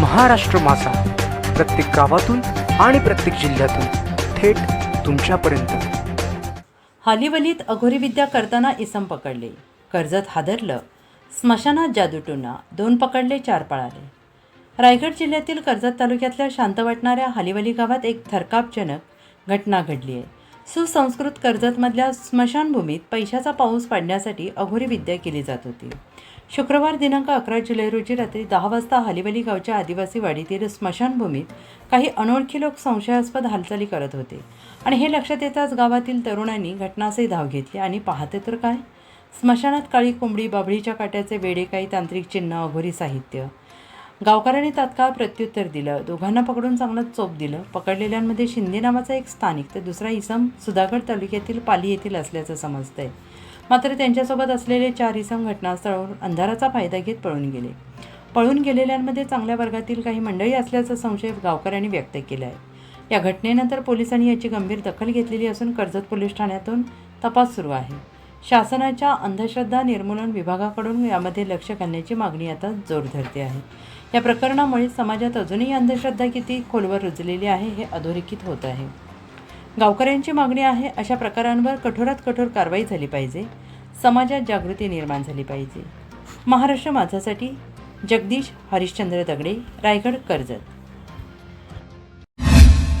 महाराष्ट्र माझा. प्रत्येक गावातून आणि प्रत्येक जिल्ह्यातून थेट तुमच्यापर्यंत. हालिवलीत अघोरी विद्या करताना इसम पकडले. कर्जत हादरलं. स्मशानात जादूटोना दोन पकडले चार पळाले. रायगड जिल्ह्यातील कर्जत तालुक्यातल्या शांत वाटणाऱ्या हालिवली गावात एक थरकापजनक घटना घडली आहे. सुसंस्कृत कर्जतमधल्या स्मशानभूमीत पैशाचा पाऊस पाडण्यासाठी अघोरी विद्या केली जात होती. शुक्रवार दिनांक अकरा जुलै रोजी रात्री दहा वाजता हालिवली गावच्या आदिवासी वाडीतील स्मशानभूमीत काही अनोळखी लोक संशयास्पद हालचाली करत होते. आणि हे लक्षात येताच गावातील तरुणांनी घटनासही धाव घेतली आणि पाहते तर काय? स्मशानात काळी कोंबडी बाबळीच्या काट्याचे वेडे काही तांत्रिक चिन्ह अघोरी साहित्य गावकऱ्यांनी तात्काळ प्रत्युत्तर दिलं. दोघांना पकडून चांगलं चोप दिलं. पकडलेल्यांमध्ये शिंदे नावाचा एक स्थानिक तर दुसरा इसम सुधागड तालुक्यातील पाली येथील असल्याचं समजतंय. मात्र त्यांच्यासोबत असलेले चार इसम घटनास्थळावर अंधाराचा फायदा घेत पळून गेले. पळून गेलेल्यांमध्ये चांगल्या वर्गातील काही मंडळी असल्याचा संशय गावकऱ्यांनी व्यक्त केला आहे या घटनेनंतर पोलिसांनी याची गंभीर दखल घेतलेली असून कर्जत पोलीस ठाण्यातून तपास सुरू आहे. शासनाच्या अंधश्रद्धा निर्मूलन विभागाकडून यामध्ये लक्ष घालण्याची मागणी आता जोर धरते आहे. या प्रकरणामुळे समाजात अजूनही अंधश्रद्धा किती खोलवर रुजलेली आहे हे अधोरेखित होत आहे. गावकऱ्यांची मागणी आहे अशा प्रकारांवर कठोरात कठोर कारवाई झाली पाहिजे. समाजात जागृती निर्माण झाली पाहिजे. महाराष्ट्र माझासाठी जगदीश हरिश्चंद्र दगडे रायगड कर्जत.